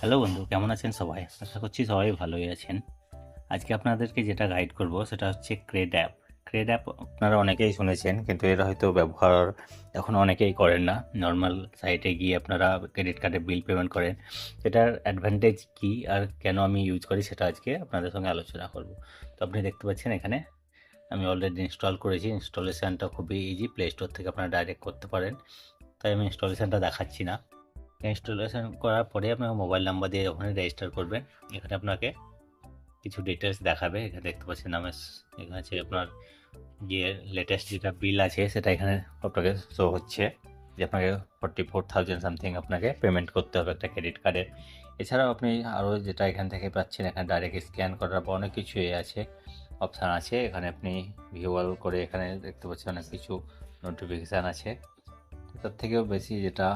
Hello বন্ধু, কেমন আছেন সবাই? আশা করছি সবাই ভালোই আছেন। আজকে আপনাদেরকে যেটা গাইড করব সেটা হচ্ছে ক্রেড অ্যাপ ক্রেড অ্যাপ আপনারা অনেকেই শুনেছেন, কিন্তু এরা হয়তো ব্যবহার এখন অনেকেই করেন না। নর্মাল সাইটে গিয়ে আপনারা ক্রেডিট কার্ডে বিল পেমেন্ট করেন। সেটার অ্যাডভান্টেজ কী আর কেন আমি ইউজ করি সেটা আজকে আপনাদের সঙ্গে আলোচনা করব। তো আপনি দেখতে পাচ্ছেন এখানে, আমি অলরেডি ইনস্টল করেছি। ইনস্টলেশনটা খুবই ইজি প্লে স্টোর থেকে আপনারা ডাইরেক্ট করতে পারেন। তাই আমি ইনস্টলেশনটা দেখাচ্ছি না। ইনস্টলেশন করার পরে আপনার মোবাইল নাম্বার দিয়ে ওখানে রেজিস্টার করবেন এখানে আপনাকে কিছু ডিটেলস দেখাবে। এখানে দেখতে পাচ্ছেন আমার এখানে আছে আপনার যে লেটেস্ট যেটা বিল আছে, সেটা এখানে আপনাকে শো হচ্ছে যে আপনাকে ফর্টি ফোর থাউজেন্ড সামথিং আপনাকে পেমেন্ট করতে হবে একটা ক্রেডিট কার্ডের এছাড়াও আপনি আরও যেটা এখান থেকে পাচ্ছেন, এখানে ডাইরেক্ট স্ক্যান করার পর অনেক কিছু এ আছে অপশান আছে। এখানে আপনি ভিউয়াল করে এখানে দেখতে পাচ্ছেন অনেক কিছু নোটিফিকেশান আছে। তার থেকেও বেশি যেটা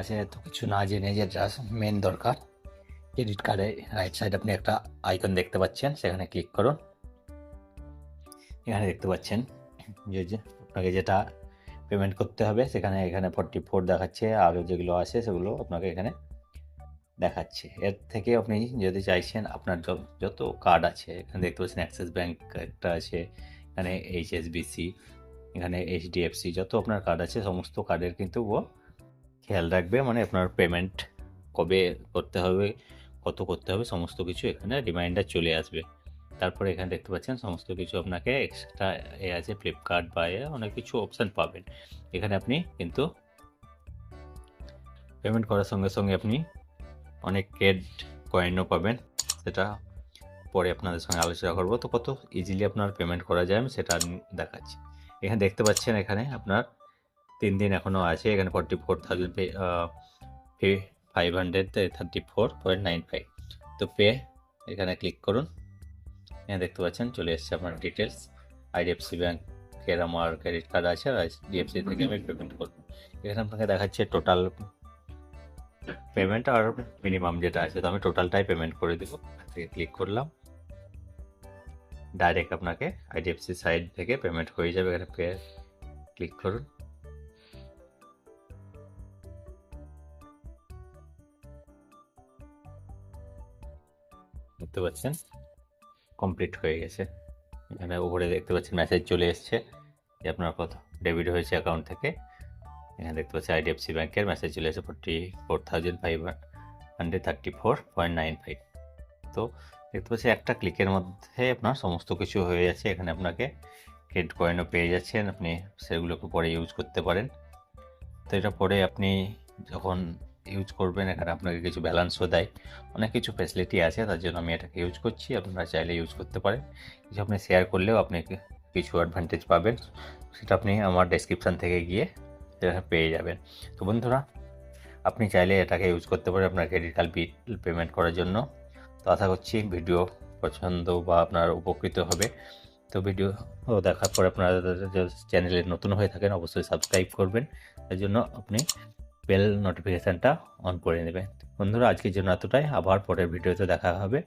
আছে এত কিছু না জেনে যেটা মেন দরকার। ক্রেডিট কার্ডে রাইট সাইড আপনি একটা আইকন দেখতে পাচ্ছেন, সেখানে ক্লিক করুন। এখানে দেখতে পাচ্ছেন যে আপনাকে যেটা পেমেন্ট করতে হবে, সেখানে এখানে ফর্টি ফোর দেখাচ্ছে, আরও যেগুলো আছে সেগুলো আপনাকে এখানে দেখাচ্ছে। এর থেকে আপনি যদি চাইছেন, আপনার যত কার্ড আছে, এখানে দেখতে পাচ্ছেন অ্যাক্সিস ব্যাঙ্ক একটা আছে, এখানে এইচএসবিসি এখানে এইচডিএফসি যত আপনার কার্ড আছে, সমস্ত কার্ডের কিন্তু ও খেয়াল রাখবে মানে আপনার পেমেন্ট কবে করতে হবে, কত করতে হবে, সমস্ত কিছু এখানে রিমাইন্ডার চলে আসবে। তারপরে এখানে দেখতে পাচ্ছেন সমস্ত কিছু আপনাকে এক্সট্রা এ আছে ফ্লিপকার্ট বা এ অনেক কিছু অপশান পাবেন। এখানে আপনি কিন্তু পেমেন্ট করার সঙ্গে সঙ্গে আপনি অনেক কেড কয়েনও পাবেন, সেটা পরে আপনাদের সঙ্গে আলোচনা করব। তো কত ইজিলি আপনার পেমেন্ট করা যায় আমি সেটা দেখাচ্ছি। এখানে দেখতে পাচ্ছেন এখানে আপনার তিন দিন এখনও আছে এখানে forty four thousand pay five hundred thirty four point nine five তো পে এখানে ক্লিক করুন। এখানে দেখতে পাচ্ছেন চলে এসেছে আপনার ডিটেলস আইডিএফসি ব্যাংকের আমার ক্রেডিট কার্ড আছে আর ডিএফসি থেকে আমি পেমেন্ট করব। এখানে আপনাকে দেখাচ্ছে টোটাল পেমেন্ট আর মিনিমাম যেটা আছে তো আমি টোটালটাই পেমেন্ট করে দেবো। থেকে ক্লিক করলাম। ডাইরেক্ট আপনাকে আইডিএফসি সাইড থেকে পেমেন্ট হয়ে যাবে এখানে পে ক্লিক করুন। দেখতে পাচ্ছেন? কমপ্লিট হয়ে গেছে। এখানে উপরে দেখতে পাচ্ছেন মেসেজ চলে এসছে যে আপনার কত ডেবিট হয়েছে অ্যাকাউন্ট থেকে। এখানে দেখতে পাচ্ছি আইডিএফসি ব্যাংকের মেসেজ চলে এসেছে forty four thousand five hundred thirty four point nine five তো দেখতে পাচ্ছি একটা ক্লিকের মধ্যে আপনার সমস্ত কিছু হয়ে যাচ্ছে। এখানে আপনাকে ক্রেডিট কয়েনও পেয়ে যাচ্ছেন। আপনি সেগুলোকে পরে ইউজ করতে পারেন। তো এটা পরে আপনি যখন ইউজ করবেন, এখানে আপনাকে কিছু ব্যালেন্সও দেয়। অনেক কিছু ফেসিলিটি আছে, তার জন্য আমি এটাকে ইউজ করছি, আপনারা চাইলে ইউজ করতে পারেন। কিছু আপনি শেয়ার করলেও আপনি কিছু অ্যাডভান্টেজ পাবেন, সেটা আপনি আমার ডেসক্রিপশান থেকে গিয়ে সেটা পেয়ে যাবেন। তো বন্ধুরা, আপনি চাইলে এটাকে ইউজ করতে পারেন আপনার ক্রেডিট কার্ড বিল পেমেন্ট করার জন্য। তো আশা করছি ভিডিও পছন্দ বা আপনার উপকৃত হবে। তো ভিডিও দেখার পরে আপনারা চ্যানেলে নতুন হয়ে থাকেন, অবশ্যই সাবস্ক্রাইব করবেন। তার জন্য আপনি বেল নোটিফিকেশানটা অন করে নেবেন। বন্ধুরা আজকের জন্য এতটাই। আবার পরের ভিডিওতে দেখা হবে।